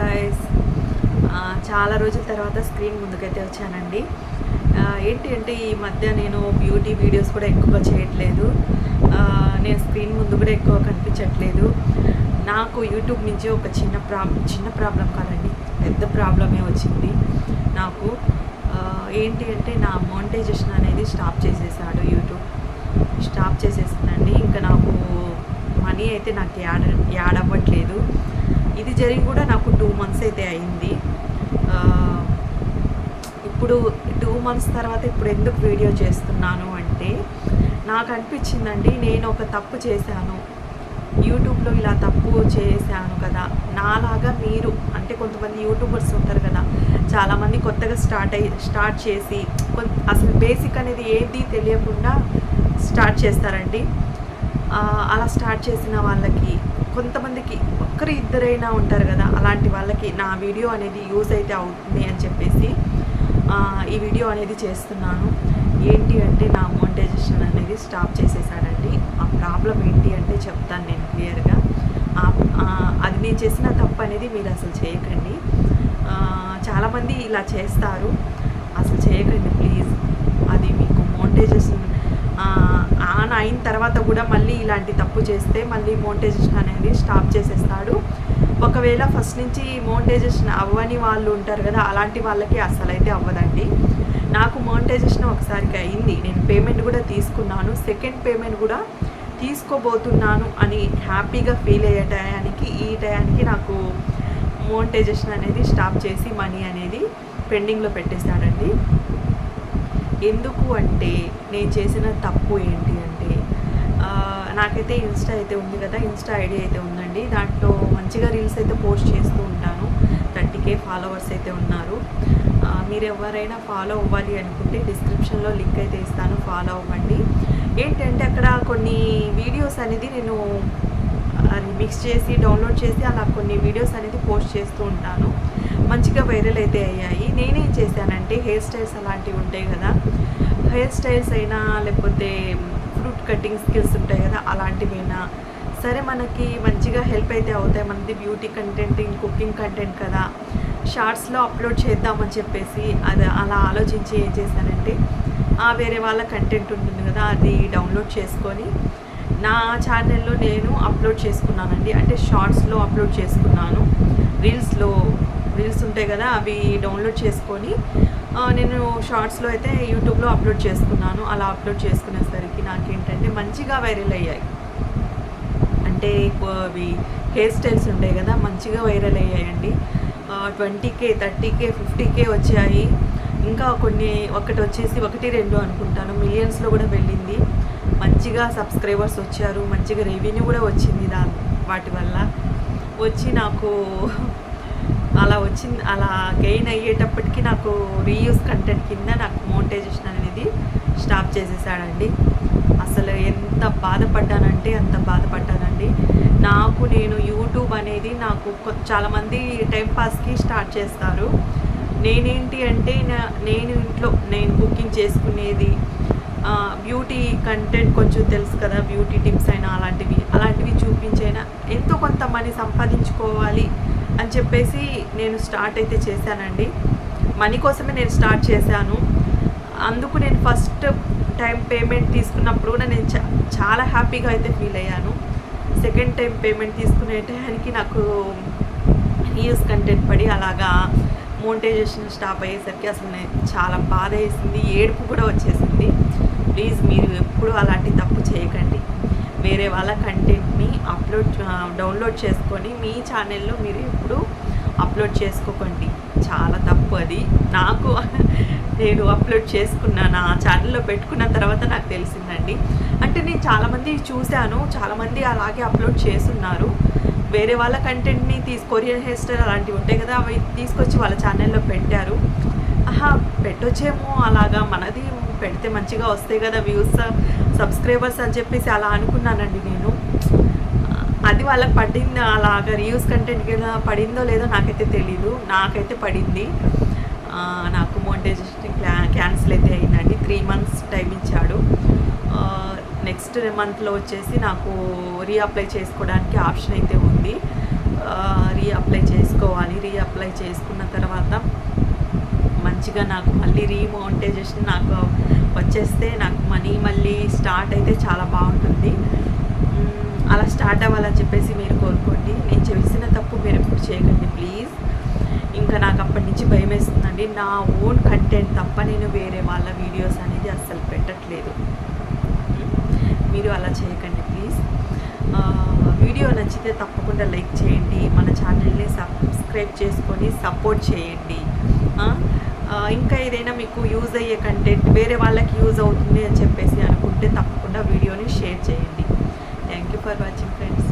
Guys చాలా రోజుల తర్వాత స్క్రీన్ ముందుకైతే వచ్చానండి. ఏంటి అంటే ఈ మధ్య నేను బ్యూటీ వీడియోస్ కూడా ఎక్కువగా చేయట్లేదు. నేను స్క్రీన్ ముందు కూడా ఎక్కువ కనిపించట్లేదు. నాకు యూట్యూబ్ నుంచి ఒక చిన్న ప్రాబ్లం చిన్న ప్రాబ్లం కాదండి. పెద్ద ప్రాబ్లమే వచ్చింది నాకు. ఏంటి అంటే నా మోనిటైజేషన్ అనేది స్టాప్ చేసేసాడు యూట్యూబ్ స్టాప్ చేసేసిందండి. ఇంకా నాకు మనీ అయితే నాకు యాడ్ యాడ్ అవ్వట్లేదు. ఇది జరిగి కూడా నాకు టూ మంత్స్ అయితే అయింది. ఇప్పుడు టూ మంత్స్ తర్వాత ఇప్పుడు ఎందుకు వీడియో చేస్తున్నాను అంటే నాకు అనిపించిందండి నేను ఒక తప్పు చేశాను. యూట్యూబ్లో ఇలా తప్పు చేశాను కదా నాలాగా మీరు అంటే కొంతమంది యూట్యూబర్స్ ఉంటారు కదా చాలామంది కొత్తగా స్టార్ట్ అయ్యి స్టార్ట్ చేసి కొంత అసలు బేసిక్ అనేది ఏది తెలియకుండా స్టార్ట్ చేస్తారండి. అలా స్టార్ట్ చేసిన వాళ్ళకి కొంతమందికి ఒక్కరు ఇద్దరైనా ఉంటారు కదా అలాంటి వాళ్ళకి నా వీడియో అనేది యూజ్ అయితే అవుతుంది అని చెప్పేసి ఈ వీడియో అనేది చేస్తున్నాను. ఏంటి అంటే నా మోనిటైజేషన్ అనేది స్టాప్ చేసేసాడండి. ఆ ప్రాబ్లం ఏంటి అంటే చెప్తాను నేను క్లియర్గా. అది నేను చేసిన తప్పు అనేది మీరు అసలు చేయకండి. చాలామంది ఇలా చేస్తారు. అసలు చేయకండి ప్లీజ్. అది మీకు మోనిటైజేషన్ ఆన్ అయిన తర్వాత కూడా మళ్ళీ ఇలాంటి తప్పు చేస్తే మళ్ళీ మోనిటైజేషన్ అనేది స్టాప్ చేసేస్తాడు. ఒకవేళ ఫస్ట్ నుంచి మోనిటైజేషన్ అవ్వని వాళ్ళు ఉంటారు కదా అలాంటి వాళ్ళకి అసలైతే అవ్వదండి. నాకు మోనిటైజేషన్ ఒకసారికి అయింది. నేను పేమెంట్ కూడా తీసుకున్నాను. సెకండ్ పేమెంట్ కూడా తీసుకోబోతున్నాను అని హ్యాపీగా ఫీల్ అయ్యే టయానికి ఈ టయానికి నాకు మోనిటైజేషన్ అనేది స్టాప్ చేసి మనీ అనేది పెండింగ్లో పెట్టేశాడండి. ఎందుకు అంటే నేను చేసిన తప్పు ఏంటి అంటే నాకైతే ఇన్స్టా అయితే ఉంది కదా ఇన్స్టా ఐడి అయితే ఉందండి. దాంట్లో మంచిగా రీల్స్ అయితే పోస్ట్ చేస్తూ ఉంటాను. థర్టీకే ఫాలోవర్స్ అయితే ఉన్నారు. మీరు ఎవరైనా ఫాలో అవ్వాలి అనుకుంటే డిస్క్రిప్షన్లో లింక్ అయితే ఇస్తాను ఫాలో అవ్వండి. ఏంటంటే అక్కడ కొన్ని వీడియోస్ అనేది నేను మిక్స్ చేసి డౌన్లోడ్ చేసి అలా కొన్ని వీడియోస్ అనేది పోస్ట్ చేస్తూ ఉంటాను. మంచిగా వైరల్ అయితే అయ్యాయి. నేనేం చేశానంటే హెయిర్ స్టైల్స్ అలాంటివి ఉంటాయి కదా. హెయిర్ స్టైల్స్ అయినా లేకపోతే ఫ్రూట్ కటింగ్ స్కిల్స్ ఉంటాయి కదా అలాంటివైనా సరే మనకి మంచిగా హెల్ప్ అయితే అవుతాయి. మనది బ్యూటీ కంటెంట్ కుకింగ్ కంటెంట్ కదా. షార్ట్స్లో అప్లోడ్ చేద్దామని చెప్పేసి అది అలా ఆలోచించి ఏం చేశానంటే ఆ వేరే వాళ్ళ కంటెంట్ ఉంటుంది కదా అది డౌన్లోడ్ చేసుకొని నా ఛానల్లో నేను అప్లోడ్ చేసుకున్నానండి. అంటే షార్ట్స్లో అప్లోడ్ చేసుకున్నాను. రీల్స్లో రీల్స్ ఉంటాయి కదా అవి డౌన్లోడ్ చేసుకొని నేను షార్ట్స్లో అయితే యూట్యూబ్లో అప్లోడ్ చేసుకున్నాను. అలా అప్లోడ్ చేసుకునేసరికి నాకేంటంటే మంచిగా వైరల్ అయ్యాయి. అంటే అవి హెయిర్ స్టైల్స్ ఉంటాయి కదా మంచిగా వైరల్ అయ్యాయండి. Twenty K thirty K fifty K వచ్చాయి. ఇంకా కొన్ని ఒకటి వచ్చేసి ఒకటి రెండు అనుకుంటాను. మిలియన్స్లో కూడా వెళ్ళింది. మంచిగా సబ్స్క్రైబర్స్ వచ్చారు. మంచిగా రెవెన్యూ కూడా వచ్చింది దా వాటి వల్ల. వచ్చి నాకు అలా వచ్చింది అలా గెయిన్ అయ్యేటప్పటికి నాకు రీయూస్ కంటెంట్ కింద నాకు మోనిటైజేషన్ అనేది స్టాప్ చేసేసాడండి. అసలు ఎంత బాధపడ్డానంటే అంత బాధపడ్డానండి. నాకు నేను యూట్యూబ్ అనేది నాకు చాలామంది టైంపాస్కి స్టార్ట్ చేస్తారు. నేనేంటి అంటే నా- నేను ఇంట్లో నేను కుకింగ్ చేసుకునేది బ్యూటీ కంటెంట్ కొంచెం తెలుసు కదా బ్యూటీ టిప్స్ అయినా అలాంటివి అలాంటివి చూపించైనా ఎంతో కొంత మనీ సంపాదించుకోవాలి అని చెప్పేసి నేను స్టార్ట్ అయితే చేశానండి. మనీ కోసమే నేను స్టార్ట్ చేశాను. అందుకు నేను ఫస్ట్ టైం పేమెంట్ తీసుకున్నప్పుడు కూడా నేను చా- చాలా హ్యాపీగా అయితే ఫీల్ అయ్యాను. సెకండ్ టైం పేమెంట్ తీసుకునే టైంకి నాకు రీయూస్ కంటెంట్ పడి అలాగా మోనిటైజేషన్ స్టాప్ అయ్యేసరికి అసలు చాలా బాధ వేసింది ఏడుపు కూడా వచ్చేసింది. ప్లీజ్ మీరు ఎప్పుడు అలాంటి తప్పు చేయకండి. వేరే వాళ్ళ కంటెంట్ని అప్లోడ్ డౌన్లోడ్ చేసుకొని మీ ఛానల్లో మీరు ఎప్పుడు అప్లోడ్ చేసుకోకండి. చాలా తప్పు అది. నాకు నేను అప్లోడ్ చేసుకున్నా నా ఛానల్లో పెట్టుకున్న తర్వాత నాకు తెలిసిందండి. అంటే నేను చాలామంది చూశాను చాలామంది అలాగే అప్లోడ్ చేస్తున్నారు. వేరే వాళ్ళ కంటెంట్ని తీసి కొరియన్ హెయిర్ స్టైల్ అలాంటివి ఉంటాయి కదా అవి తీసుకొచ్చి వాళ్ళ ఛానల్లో పెట్టారు. ఆహా పెట్టొచ్చేమో అలాగా మనది పెడితే మంచిగా వస్తాయి కదా వ్యూస్ సబ్స్క్రైబర్స్ అని చెప్పేసి అలా అనుకున్నానండి నేను. అది వాళ్ళకి పడింది అలాగా రివ్యూస్ కంటెంట్ కింద పడిందో లేదో నాకైతే తెలీదు నాకైతే పడింది. నాకు మోనిటైజేషన్ క్యాన్సిల్ అయితే అయిందండి త్రీ మంత్స్ టైం ఇచ్చాడు. నెక్స్ట్ మంత్లో వచ్చేసి నాకు రీఅప్లై చేసుకోవడానికి ఆప్షన్ అయితే ఉంది. రీఅప్లై చేసుకోవాలి. రీఅప్లై చేసుకున్న తర్వాత మంచిగా నాకు మళ్ళీ రీమౌంటైజేషన్ నాకు వచ్చేస్తే నాకు మనీ మళ్ళీ స్టార్ట్ అయితే చాలా బాగుంటుంది. అలా స్టార్ట్ అవ్వాలని చెప్పేసి మీరు కోరుకోండి. నేను చేసిన తప్పు మీరు ఎప్పుడు చేయకండి ప్లీజ్. ఇంకా నాకు అప్పటి నుంచి భయం వేస్తుందండి నా ఓన్ కంటెంట్ తప్ప నేను వేరే వాళ్ళ వీడియోస్ అనేది అస్సలు పెట్టట్లేదు. మీరు అలా చేయకండి ప్లీజ్. వీడియో నచ్చితే తప్పకుండా లైక్ చేయండి. మన ఛానల్ని సబ్స్క్రైబ్ చేసుకొని సపోర్ట్ చేయండి. ఇంకా ఏదైనా మీకు యూజ్ అయ్యే కంటెంట్ వేరే వాళ్ళకి యూజ్ అవుతుంది అని చెప్పేసి అనుకుంటే తప్పకుండా వీడియోని షేర్ చేయండి. Thank you for watching friends